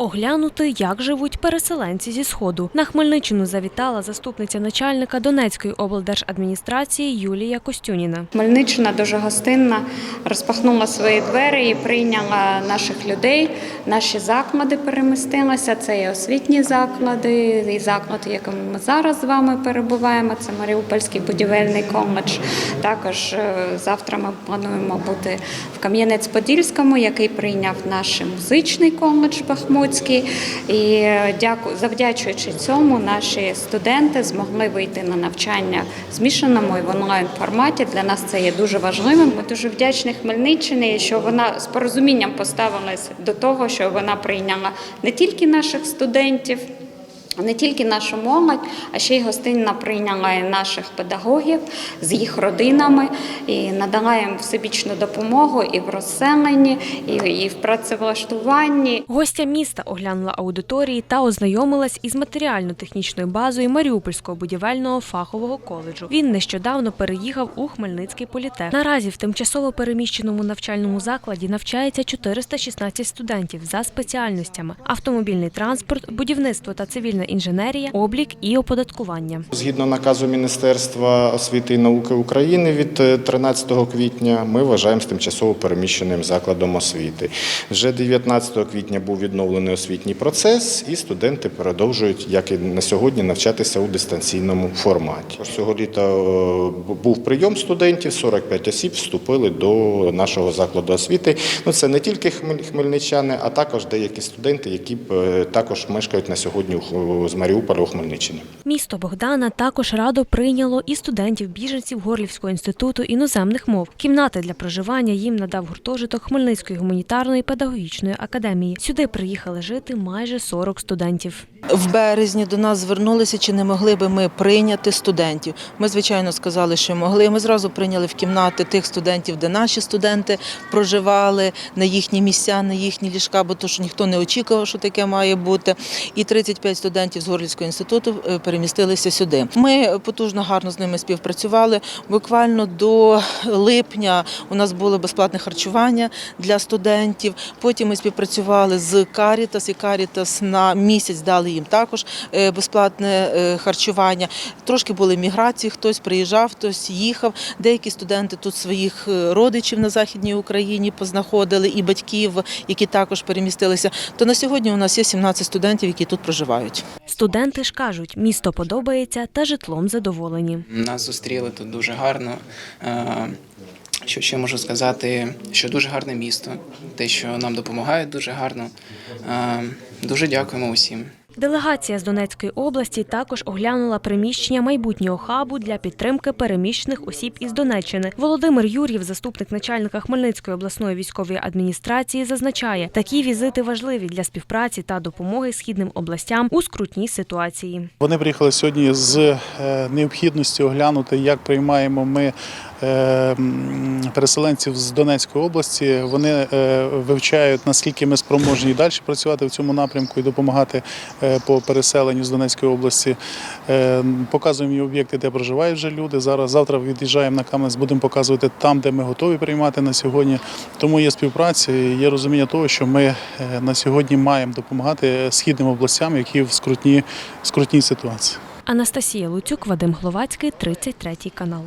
Оглянути, як живуть переселенці зі сходу. На Хмельниччину завітала заступниця начальника Донецької облдержадміністрації Юлія Костюніна. Хмельниччина дуже гостинна, розпахнула свої двері і прийняла наших людей. Наші заклади перемістилися. Це і освітні заклади, і заклад, в якому ми зараз з вами перебуваємо. Це Маріупольський будівельний коледж. Також е, завтра ми плануємо бути в Кам'янець-Подільському, який прийняв наш музичний коледж Бахмутський. І дякую, дяку, завдячуючи цьому, наші студенти змогли вийти на навчання в змішаному і в онлайн форматі. Для нас це є дуже важливим. Ми дуже вдячні Хмельниччині, що вона з порозумінням поставилась до того, що вона прийняла не тільки наших студентів. Не тільки нашу молодь, а ще й гостинно прийняла наших педагогів з їх родинами і надала їм всебічну допомогу і в розселенні, і, і в працевлаштуванні. Гостя міста оглянула аудиторії та ознайомилась із матеріально-технічною базою Маріупольського будівельного фахового коледжу. Він нещодавно переїхав у Хмельницький політех. Наразі в тимчасово переміщеному навчальному закладі навчається 416 студентів за спеціальностями: автомобільний транспорт, будівництво та цивільна інженерія, облік і оподаткування. Згідно наказу Міністерства освіти і науки України від е, 13 квітня, ми вважаємо з тимчасово переміщеним закладом освіти. Вже 19 квітня був відновлений освітній процес, і студенти продовжують, як і на сьогодні, навчатися у дистанційному форматі. Цього літа е, був прийом студентів, 45 осіб вступили до нашого закладу освіти. Ну це не тільки хмель- хмельничани, а також деякі студенти, які е, також мешкають на сьогодні у- з Маріуполя у Хмельниччині. Місто Богдана також радо прийняло і студентів-біженців Горлівського інституту іноземних мов. Кімнати для проживання їм надав гуртожиток Хмельницької гуманітарної педагогічної академії. Сюди приїхали жити майже 40 студентів. В березні до нас звернулися, чи не могли би ми прийняти студентів. Ми, звичайно, сказали, що могли. Ми зразу прийняли в кімнати тих студентів, де наші студенти проживали на їхні місця, на їхні ліжка, бо то що ніхто не очікував, що таке має бути. І 35 студентів з Горлівського інституту е, перемістилися сюди. Ми потужно гарно з ними співпрацювали. Буквально до липня у нас було безплатне харчування для студентів. Потім ми співпрацювали з Карітас, і Карітас на місяць дали їм також е, безплатне е, харчування. Трошки були міграції, хтось приїжджав, хтось їхав. Деякі студенти тут своїх родичів на Західній Україні познаходили і батьків, які також перемістилися. То на сьогодні у нас є 17 студентів, які тут проживають. Студенти ж кажуть, місто подобається та житлом задоволені. Нас зустріли тут дуже гарно. Е, Що ще можу сказати, що дуже гарне місто, те, що нам допомагають, дуже гарно. Е, Дуже дякуємо усім. Делегація з Донецької області також оглянула приміщення майбутнього хабу для підтримки переміщених осіб із Донеччини. Володимир Юр'єв, заступник начальника Хмельницької обласної військової адміністрації, зазначає, такі візити важливі для співпраці та допомоги східним областям у скрутній ситуації. Вони приїхали сьогодні з е, необхідністю оглянути, як приймаємо ми переселенців з Донецької області. Вони е, вивчають, наскільки ми спроможні далі працювати в цьому напрямку і допомагати е, по переселенню з Донецької області. Е, Показуємо їм об'єкти, де проживають вже люди. Зараз завтра від'їжджаємо на Кам'янець, будемо показувати там, де ми готові приймати на сьогодні. Тому є співпраця, і є розуміння того, що ми е, на сьогодні маємо допомагати східним областям, які в скрутній, скрутній ситуації. Анастасія Луцюк, Вадим Гловацький, 33 канал.